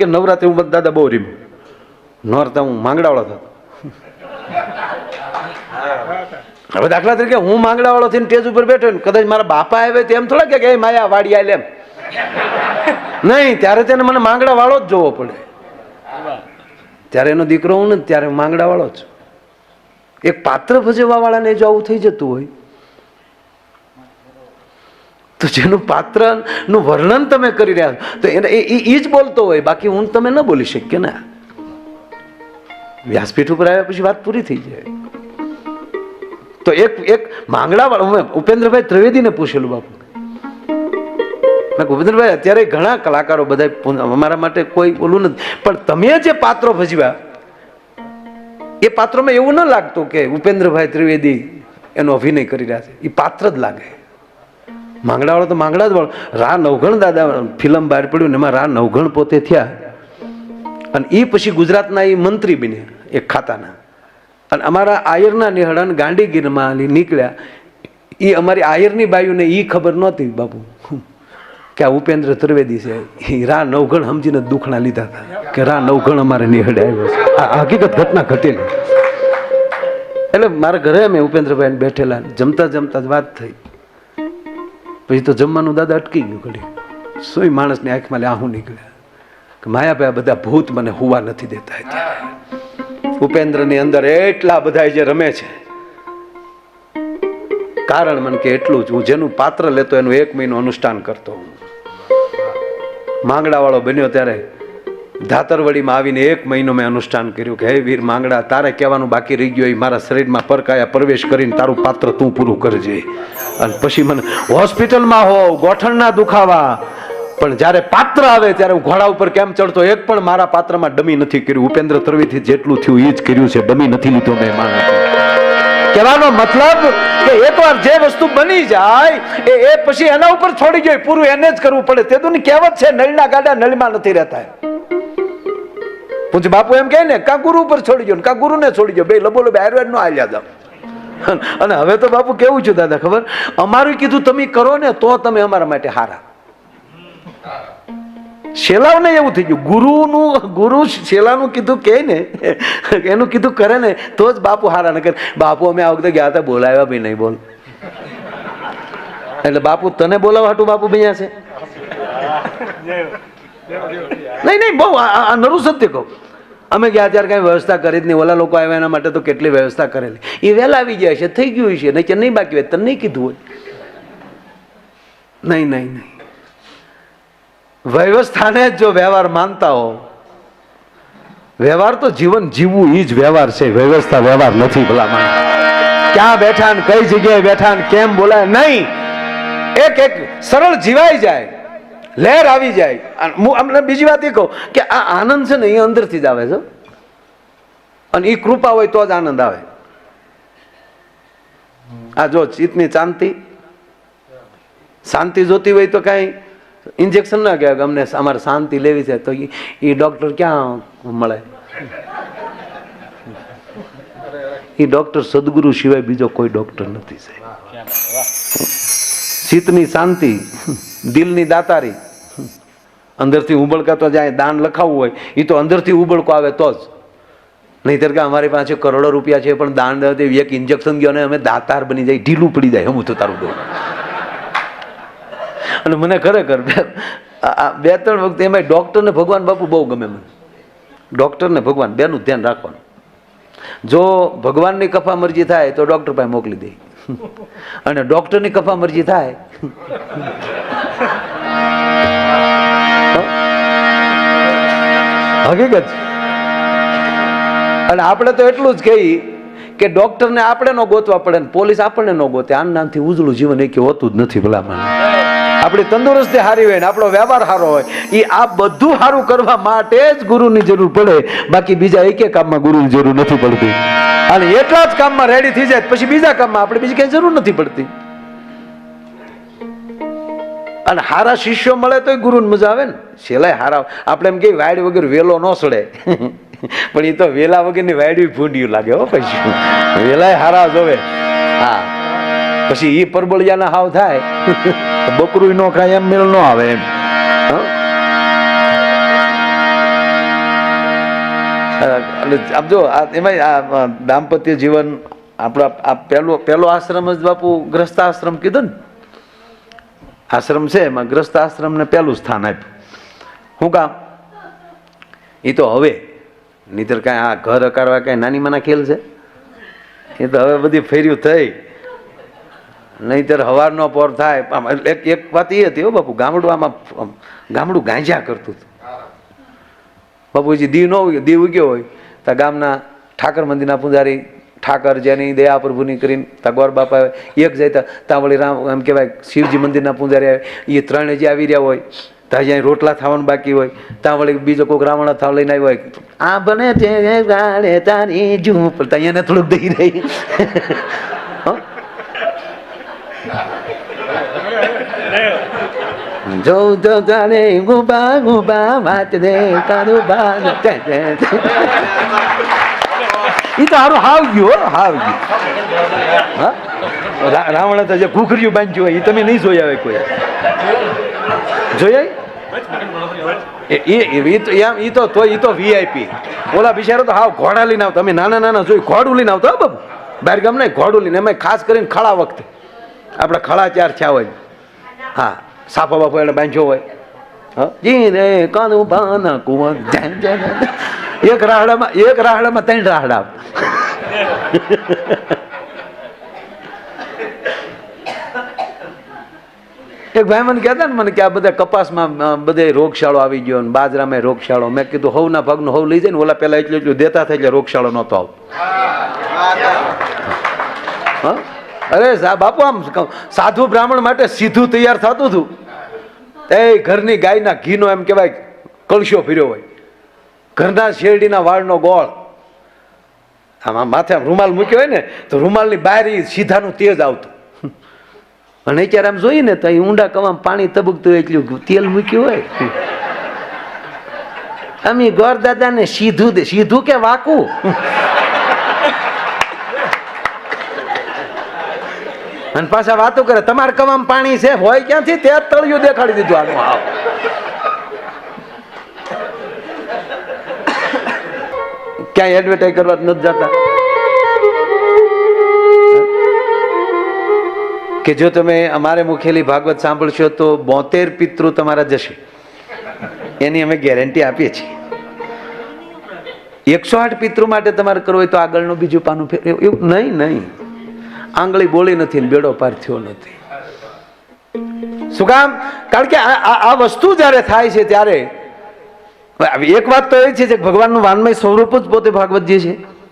કે નવરાત્રી હું દાદા બહુ રીમ. નોરતા હું માંગડાવાળો થતો. હવે દાખલા તરીકે હું માંગડાવાળો થઈને ટેજ ઉપર બેઠો ને કદાચ મારા બાપા આવે તો એમ થોડા કે માયા વાડી આલે એમ. નહીં, ત્યારે તેને મને માંગડા વાળો જ જોવો પડે. ત્યારે એનો દીકરો હું ને ત્યારે માંગડાવાળો માંગડા વાળો જ એક પાત્ર ભજવવા વાળાને જો આવું થઈ જતું હોય તો જેનું પાત્રનું વર્ણન તમે કરી રહ્યા તો એને એ જ બોલતો હોય, બાકી હું તમે ન બોલી શકીએ ને. વ્યાસપીઠ ઉપર આવ્યા પછી વાત પૂરી થઈ જાય. તો એક એક માંગડા વાળો મેં ઉપેન્દ્રભાઈ ત્રિવેદીને પૂછેલું બાપુ. મેં ઉપેન્દ્રભાઈ, અત્યારે ઘણા કલાકારો બધા અમારા માટે કોઈ બોલું નથી. પણ તમે જે પાત્રો ભજવ્યા, એ પાત્રોમાં એવું ન લાગતું કે ઉપેન્દ્રભાઈ ત્રિવેદી એનો અભિનય કરી રહ્યા છે. એ પાત્ર જ લાગે. માંગડાવાળો તો માંગડા જ વાળો. રા નવઘણ દાદા ફિલ્મ બહાર પડ્યું ને એમાં રા નવઘણ પોતે થયા. અને એ પછી ગુજરાતના એ મંત્રી બન્યા, એક ખાતાના. અને અમારા આયરના નિહળન ગાંડીગીરમાં નીકળ્યા. એ અમારી આયરની બાયુને એ ખબર નહોતી બાપુ. કે આ ઉપેન્દ્ર ત્રિવેદી છે. એ રા નવઘણ સમજીને દુખણા લીધા હતા. કે રા નવઘણ અમારે નિહળે આવ્યો આ હકીકત ઘટના ઘટેલી. એટલે મારા ઘરે અમે ઉપેન્દ્રભાઈ બેઠેલા જમતા જમતા જ વાત થઈ. પછી તો જમવાનું દાદા અટકી ગયું ઘડી. સોય માણસની આંખમાં લે આહું નીકળ્યા કે માયાભાઈ બધા ભૂત મને હુવા નથી દેતા અત્યારે ઉપેન્દ્રની અંદર એટલા બધા જે રમે છે. કારણ મને કે એટલું જ. હું જેનું પાત્ર લેતો એનું એક મહિનો અનુષ્ઠાન કરતો હું માંગડા વાળો બન્યો ત્યારે ધાતરવડીમાં આવીને એક મહિનો મેં અનુષ્ઠાન કર્યું કે, હે વીર માંગડા, તારે કહેવાનું બાકી રહી ગયું, એ મારા શરીરમાં પરકાયા પ્રવેશ કરીને તારું પાત્ર તું પૂરું કરજે. અને પછી મને, હોસ્પિટલમાં હો, ગોઠણના દુખાવા. પણ જ્યારે પાત્ર આવે ત્યારે હું ઘોડા ઉપર કેમ ચડતો, એક પણ મારા પાત્રમાં ડમી નથી કર્યું. ઉપેન્દ્ર ત્રવીથી જેટલું થયું એ જ કર્યું છે. ડમી નથી લીધો મેં માણસ કહેવાનો મતલબ કે એકવાર જે વસ્તુ બની જાય, એ એ પછી એના ઉપર છોડી જાય પૂરું એને જ કરવું પડે. તે તો કહેવત છે, નળના ગાડા નળમાં નથી રહેતા. પૂછ બાપુ એમ કહે ને, કા ગુરુ ઉપર છોડી ગયો કા ગુરુને છોડી ગયો બે લબો લબે આયુર્વેદ નો આલ્યા જાઓ અને હવે તો બાપુ કેવું છે દાદા ખબર? અમારું કીધું તમે કરો ને, તો તમે અમારા માટે હારા. શેલાવને એવું થઈ ગયું. ગુરુનું, ગુરુ શેલાનું કીધું કે ને, એનું કીધું કરે ને, તો જ બાપુ હારા ન કરે બાપુ, અમે આ વખતે ગયા હતા, બોલાવ્યા બી નહીં, બોલ. એટલે બાપુ, તને બોલાવવા હાટું બાપુ ભાઈ છે? નહીં નહીં, બહુ, આ- નરું સત્ય કહું. અમે ગયા ત્યારે કાંઈ વ્યવસ્થા કરી જ નહીં. ઓલા લોકો આવ્યા એના માટે તો કેટલી વ્યવસ્થા કરેલી. એ વહેલા આવી ગયા છે, થઈ ગયું છે. નહીં કે નહીં બાકી હોય તને નહીં કીધું હોય. નહીં નહીં નહીં. વ્યવસ્થાને જ જો વ્યવહાર માનતા હો, વ્યવહાર તો જીવન જીવવું એ જ વ્યવહાર છે. વ્યવસ્થા વ્યવહાર નથી ભલામણ ક્યાં બેઠા ને કઈ જગ્યાએ બેઠા ને કેમ બોલાય? નહીં. એક એક સરળ જીવાઈ જાય. લહેર આવી જાય. હું અમને બીજી વાત એ કહું કે આ આનંદ છે ને એ અંદરથી જ આવે છે અને એ કૃપા હોય તો જ આનંદ આવે. આ જો ચિત્તની શાંતિ શાંતિ જોતી હોય તો કાંઈ ઇન્જેક્શન ના કહેવાય કે અમને અમારે શાંતિ લેવી છે તો એ ડોક્ટર ક્યાં મળે? એ ડૉક્ટર સદગુરુ સિવાય બીજો કોઈ ડૉક્ટર નથી સાહેબ. ચિત્તની શાંતિ દિલની દાતારી અંદરથી ઉબળકા તો જાય, દાન લખાવવું હોય એ તો અંદરથી ઉબળકો આવે તો જ. નહીતર કે અમારી પાસે કરોડો રૂપિયા છે, પણ દાન એક ઇન્જેક્શન ગયો ને અમે દાતાર બની જાય, ઢીલું પડી જાય હું તો તારું દઉં અને મને ખરેખર બે ત્રણ વખત એમાં ડૉક્ટરને ભગવાન બાપુ બહુ ગમે મને. ડૉક્ટરને ભગવાન, બેનું ધ્યાન રાખવાનું. જો ભગવાનની કફા મરજી થાય તો ડૉક્ટર પાસે મોકલી દે. અને ડૉક્ટરની કફા મરજી થાય હકીકત. અને આપણે તો એટલું જ કહી કે ડોક્ટરને આપણે ન ગોતવા પડે ને પોલીસ આપણને ન ગોતે. આન નામથી ઉજળું જીવન એ કે હોતું જ નથી ભલામણ. આપણી તંદુરસ્તી સારી હોય ને આપણો વ્યવહાર સારો હોય એ આ બધું સારું કરવા માટે જ ગુરુની જરૂર પડે. બાકી બીજા એકે કામમાં ગુરુની જરૂર નથી પડતી. અને એટલા જ કામમાં રેડી થઈ જાય પછી બીજા કામમાં આપણે બીજી કઈ જરૂર નથી પડતી. અને હારા શિષ્યો મળે તો ગુરુને મજા આવે ને. છેલ્લાય હારા આપણે એમ કે વાયડ વગર વેલો ન સડે. પણ એ તો વેલા વગરની વાયડી ભૂંડિયું લાગે હો પછી. વેલાય હારા જોવે હા. પછી એ પરબળિયાના હાવ થાય. બકરું ન ખાય એમ મેળ ન આવે એમ? એટલે આમ જો એમાં દાંપત્ય જીવન આપણા, આ પહેલો પહેલો આશ્રમ જ બાપુ ગ્રસ્ત આશ્રમ કીધો ને. આશ્રમ છે, એમાં ગ્રસ્ત આશ્રમને પહેલું સ્થાન આપ્યું. શું કામ? એ તો હવે. નીતર કાંઈ આ ઘર અકારવા કાંઈ નાની માના ખેલ છે? એ તો હવે બધી ફેર્યું થઈ. નહીતર હવારનો પોર થાય. એક એક વાત એ હતી હો બાપુ, ગામડું આમાં ગામડું ગાંજા કરતું હતું. બાપુજી દીવ ન દીવ ઉગ્યો હોય. તો ગામના ઠાકર મંદિરના પૂજારી ઠાકર જેની દયા પ્રભુની કરીને તા ગોર બાપા આવે, એક જાય તા ત્યાં વળી રામ એમ કહેવાય, શિવજી મંદિરના પૂજારી આવે એ ત્રણ જે આવી રહ્યા હોય ત્યાં જ્યાં રોટલા થવાનું બાકી હોય ત્યાં વળી બીજો કોઈક રાવણ થાવ લઈને આવ્યો હોય, આ બને છે ગાળે તારી ઝૂંપડ અહીંયા થોડુંક દઈ રહી. જોઉં જો જાણે ગુબા ગુબા વાત દે કાનું બા ઈ તો હારું હાવ ગયું હાવ ગયું હા રાવણે તો જે ઘૂઘર્યું બાંધ્યું હોય એ તમે નહીં જોયા હોય કોઈ. જોયા એ, એ- એ તો તો ઈ તો વીઆઈપી ઓલા બિચારો તો હાવ ઘોડા લઈને આવતો. અમે નાના નાના જોઈ ઘોડું લઈને આવતા બાબુ બહાર ગામ નહીં ઘોડું લઈને. ખાસ કરીને ખળા વખતે. આપણે ખળા ચાર થયા હોય. હા સાફો બાફો એને બાંધ્યો હોય. હા? જી રે, કાનું ભાના કુંવર. એક રાહડામાં એક રાહડામાં ત્રણ રાહડા. એક ભાઈ મને કહેતા ને, મને કે આ બધા કપાસમાં બધે રોગશાળો આવી ગયો ને, બાજરામાં રોગશાળો. મેં કીધું, હવના ભાગનું હવ લઈ જાય ને, ઓલા પેલા એટલું એટલું દેતા થાય એટલે રોગશાળો નહોતો આવ? અરે બાપુ, આમ સાધુ બ્રાહ્મણ માટે સીધું તૈયાર થતું હતું. એ ઘરની ગાયના ઘીનો એમ કહેવાય, કળશો ફર્યો હોય. ઘરના શેરડીના વાળનો ગોળ. આમાં માથે રૂમાલ મૂક્યો હોય ને, તો રૂમાલની બહાર સીધાનું તેજ આવતું. અને અત્યારે આમ જોઈએ ને, તો અહીં ઊંડા કવામાં પાણી તબકતું હોય એટલું તેલ મૂક્યું હોય. અમે ગોર દાદાને સીધું દે, સીધું કે વાકું? અને પાછા વાતો કરે, તમારે કવામાં પાણી છે, હોય ક્યાંથી? તે તળિયું દેખાડી દીધું આનું. હાવ ક્યાંય એડવર્ટાઈઝ કરવા નથી જતા. કે જો તમે અમારે મુખેલી ભાગવત સાંભળશો તો બોતેર પિતૃ તમારા જશે. એની અમે ગેરંટી આપીએ છીએ. એકસો આઠ પિતૃ માટે તમારે કરવું હોય તો આગળનું બીજું પાનું ફેર એવું નહીં નહીં. આંગળી બોલી નથી ને બેડો પાર થયો નથી. શું કામ? કારણ કે આ વસ્તુ જ્યારે થાય છે ત્યારે એક વાત તો એ છે કે ભગવાનનું વાનમય સ્વરૂપ જ પોતે ભાગવતજી છે